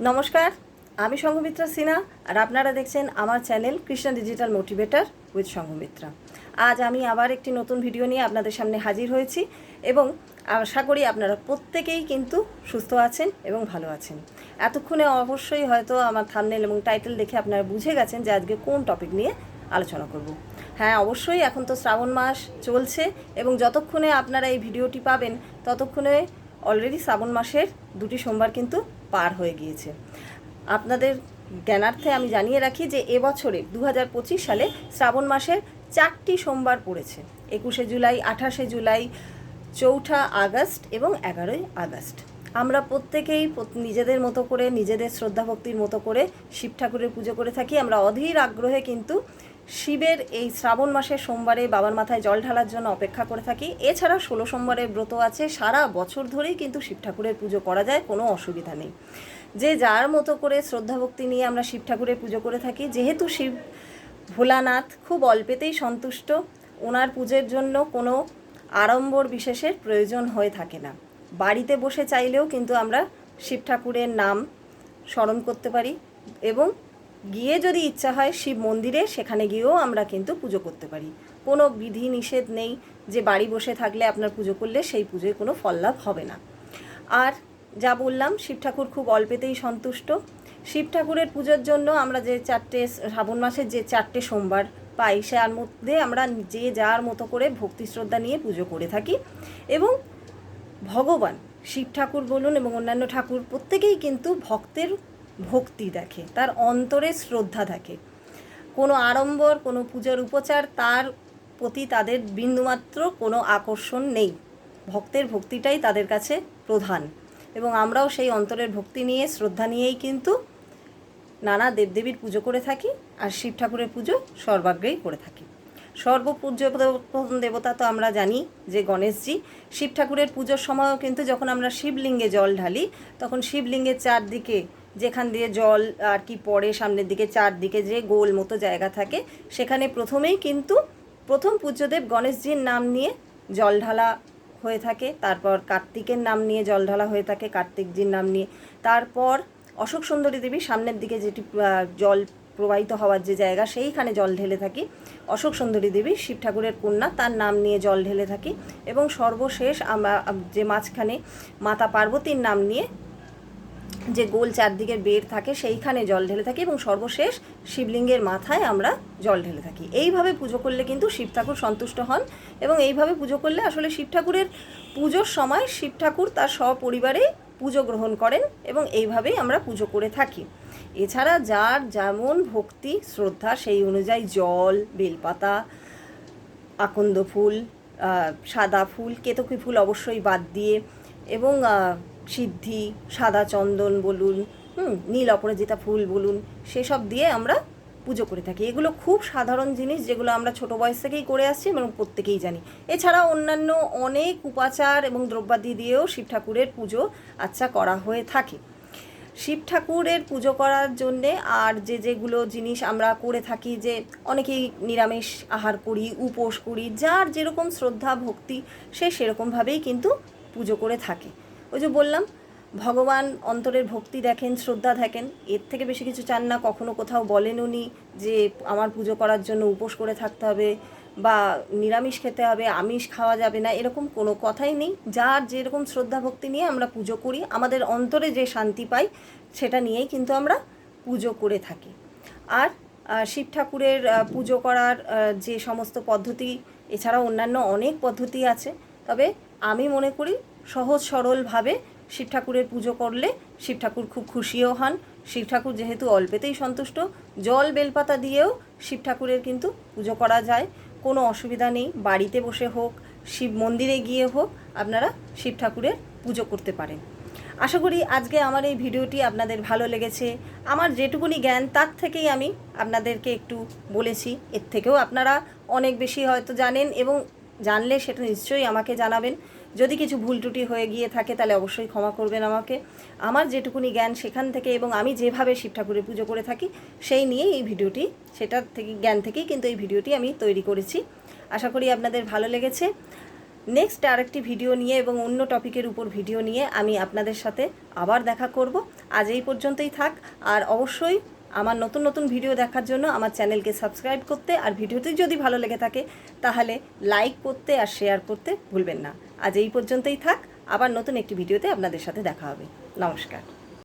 নমস্কার, আমি সংঘমিত্রা সিনহা, আর আপনারা দেখছেন আমার channel Krishna digital motivator with Sanghamitra. আজ আমি আবার একটি নতুন ভিডিও নিয়ে আপনাদের সামনে হাজির হয়েছি এবং আশা করি আপনারা প্রত্যেকেই কিন্তু সুস্থ আছেন এবং ভালো আছেন। এতক্ষণে অবশ্যই হয়তো আমার থামনেল এবং টাইটেল দেখে আপনারা বুঝে গেছেন যে আজকে কোন টপিক নিয়ে আলোচনা করব। হ্যাঁ অবশ্যই এখন তো শ্রাবণ মাস চলছে এবং যতক্ষণে আপনারা এই ভিডিওটি পাবেন, ততক্ষণে অলরেডি শ্রাবণ মাসের দুটি সোমবার কিন্তু পার হয়ে গিয়েছে। আপনাদের জ্ঞানার্থে আমি জানিয়ে রাখি যে এবছরে দু হাজার পঁচিশ সালে শ্রাবণ মাসের চারটি সোমবার পড়েছে। একুশে জুলাই, আঠাশে জুলাই, চৌঠা আগস্ট এবং এগারোই আগস্ট। আমরা প্রত্যেকেই নিজেদের মতো করে, নিজেদের শ্রদ্ধা ভক্তির মতো করে শিব ঠাকুরের পুজো করে থাকি। আমরা অধীর আগ্রহে কিন্তু শিবের এই শ্রাবণ মাসের সোমবারে বাবার মাথায় জল ঢালার জন্য অপেক্ষা করে থাকি। এছাড়া ষোলো সোমবারের ব্রত আছে, সারা বছর ধরেই কিন্তু শিব ঠাকুরের পুজো করা যায়, কোনো অসুবিধা নেই। যে যার মতো করে শ্রদ্ধা ভক্তি নিয়ে আমরা শিব ঠাকুরের পুজো করে থাকি, যেহেতু শিব ভোলানাথ খুব অল্পেতেই সন্তুষ্ট, ওনার পুজোর জন্য কোনো আড়ম্বর বিশেষের প্রয়োজন হয়ে থাকে না। বাড়িতে বসে চাইলেও কিন্তু আমরা শিব ঠাকুরের নাম স্মরণ করতে পারি এবং গিয়ে যদি ইচ্ছা হয় শিব মন্দিরে, সেখানে গিয়েও আমরা কিন্তু পুজো করতে পারি। কোনো বিধি নিষেধ নেই যে বাড়ি বসে থাকলে আপনার পুজো করলে সেই পুজোয় কোনো ফললাভ হবে না। আর যা বললাম, শিব ঠাকুর খুব অল্পেতেই সন্তুষ্ট। শিব ঠাকুরের পুজোর জন্য আমরা যে চারটে শ্রাবণ মাসের যে চারটে সোমবার পাই তার মধ্যে আমরা যে যার মতো করে ভক্তি শ্রদ্ধা নিয়ে পুজো করে থাকি। এবং ভগবান, শিব ঠাকুর বলুন এবং অন্যান্য ঠাকুর, প্রত্যেকেই কিন্তু ভক্তের ভক্তি দেখে, তার অন্তরে শ্রদ্ধা থাকে কোনো আড়ম্বর, কোনো পুজোর উপচার, তার প্রতি তাদের বিন্দুমাত্র কোনো আকর্ষণ নেই। ভক্তের ভক্তিটাই তাদের কাছে প্রধান। এবং আমরাও সেই অন্তরের ভক্তি নিয়ে, শ্রদ্ধা নিয়েই কিন্তু নানা দেবদেবীর পুজো করে থাকি আর শিব ঠাকুরের পুজো সর্বাগ্রেই করে থাকি। সর্বপূজ্য দেবতা তো আমরা জানি যে গণেশজি। শিব ঠাকুরের পুজোর সময়ও কিন্তু যখন আমরা শিবলিঙ্গে জল ঢালি, তখন শিবলিঙ্গের চারদিকে যেখান দিয়ে জল আর কি পড়ে সামনের দিকে, চারদিকে যে গোল মতো জায়গা থাকে, সেখানে প্রথমেই কিন্তু প্রথম পূজ্যদেব গণেশজির নাম নিয়ে জল ঢালা হয়ে থাকে, তারপর কার্তিকের নাম নিয়ে জল ঢালা হয়ে থাকে, কার্তিকজির নাম নিয়ে। তারপর অশোক সুন্দরী দেবী সামনের দিকে যেটি জল প্রবাহিত হওয়ার যে জায়গা, সেইখানে জল ঢেলে থাকি। অশোক সুন্দরী দেবী শিব ঠাকুরের কন্যা, তার নাম নিয়ে জল ঢেলে থাকি। এবং সর্বশেষ আমরা, যে মাঝখানে মাতা পার্বতীর নাম নিয়ে যে গোল চারদিকের বের থাকে, সেইখানে জল ঢেলে থাকি এবং সর্বশেষ শিবলিঙ্গের মাথায় আমরা জল ঢেলে থাকি। এইভাবে পুজো করলে কিন্তু শিব ঠাকুর সন্তুষ্ট হন এবং এইভাবে পুজো করলে আসলে শিব ঠাকুরের পুজোর সময় শিব ঠাকুর তার সপরিবারে পুজো গ্রহণ করেন এবং এইভাবেই আমরা পুজো করে থাকি। এছাড়া যার যেমন ভক্তি, শ্রদ্ধা, সেই অনুযায়ী জল, বেলপাতা, আকন্দ ফুল সাদা ফুল, কেতকী ফুল অবশ্যই বাদ দিয়ে এবং সিদ্ধি, সাদা চন্দন বলুন, হুম, নীল অপরাজিতা ফুল বলুন, সেসব দিয়ে আমরা পুজো করে থাকি। এগুলো খুব সাধারণ জিনিস যেগুলো আমরা ছোট বয়স থেকেই করে আসছি এবং প্রত্যেকেই জানি। এছাড়া অন্যান্য অনেক উপাচার এবং দ্রব্যাদি দিয়েও শিব ঠাকুরের পুজো আচ্ছা করা হয়ে থাকে। শিব ঠাকুরের পুজো করার জন্যে আর যে যেগুলো জিনিস আমরা করে থাকি যে অনেকেই নিরামিষ আহার করি, উপোস করি, যার যেরকম শ্রদ্ধা, ভক্তি সে সেরকমভাবেই কিন্তু পুজো করে থাকে। ওই যে বললাম, ভগবান অন্তরের ভক্তি দেখেন, শ্রদ্ধা দেখেন, এর থেকে বেশি কিছু চান না, কখনো কোথাও বলেন উনি যে আমার পুজো করার জন্য উপোস করে থাকতে হবে বা নিরামিষ খেতে হবে, আমিষ খাওয়া যাবে না, এরকম কোনো কথাই নেই। যার যেরকম শ্রদ্ধা ভক্তি নিয়ে আমরা পুজো করি, আমাদের অন্তরে যে শান্তি পাই, সেটা নিয়েই কিন্তু আমরা পুজো করে থাকি। আর শিব ঠাকুরের পুজো করার যে সমস্ত পদ্ধতি এছাড়া অন্যান্য অনেক পদ্ধতি আছে, তবে আমি মনে করি সহজ সরলভাবে শিব ঠাকুরের পুজো করলে শিব ঠাকুর খুব খুশিও হন। শিব ঠাকুর যেহেতু অল্পেতেই সন্তুষ্ট, জল বেলপাতা দিয়েও শিব ঠাকুরের কিন্তু পুজো করা যায়। কোনো অসুবিধা নেই, বাড়িতে বসে হোক, শিব মন্দিরে গিয়ে হোক, আপনারা শিব ঠাকুরের পুজো করতে পারেন। আশা করি আজকে আমার এই ভিডিওটি আপনাদের ভালো লেগেছে। আমার যেটুকুনি জ্ঞান, তার থেকেই আমি আপনাদেরকে একটু বলেছি। এর থেকেও আপনারা অনেক বেশি হয়তো জানেন এবং জানলে সেটা নিশ্চয়ই আমাকে জানাবেন। যদি কিছু ভুল ত্রুটি হয়ে গিয়ে থাকে, তাহলে অবশ্যই ক্ষমা করবেন আমাকে। আমার যেটুকুনি জ্ঞান সেখান থেকে এবং আমি যেভাবে শিব ঠাকুরের পুজো করে থাকি, সেই নিয়েই এই ভিডিওটি সেটার থেকে, জ্ঞান থেকেই কিন্তু এই ভিডিওটি আমি তৈরি করেছি। আশা করি আপনাদের ভালো লেগেছে। নেক্সট আরেকটি ভিডিও নিয়ে এবং অন্য টপিকের উপর ভিডিও নিয়ে আমি আপনাদের সাথে আবার দেখা করব। আজ এই পর্যন্তই থাক। আর অবশ্যই আমার নতুন নতুন ভিডিও দেখার জন্য আমার চ্যানেলকে সাবস্ক্রাইব করতে, আর ভিডিওটি যদি ভালো লেগে থাকে, তাহলে লাইক করতে আর শেয়ার করতে ভুলবেন না। আজ এই পর্যন্তই থাক আবার নতুন একটি ভিডিওতে আপনাদের সাথে দেখা হবে। নমস্কার।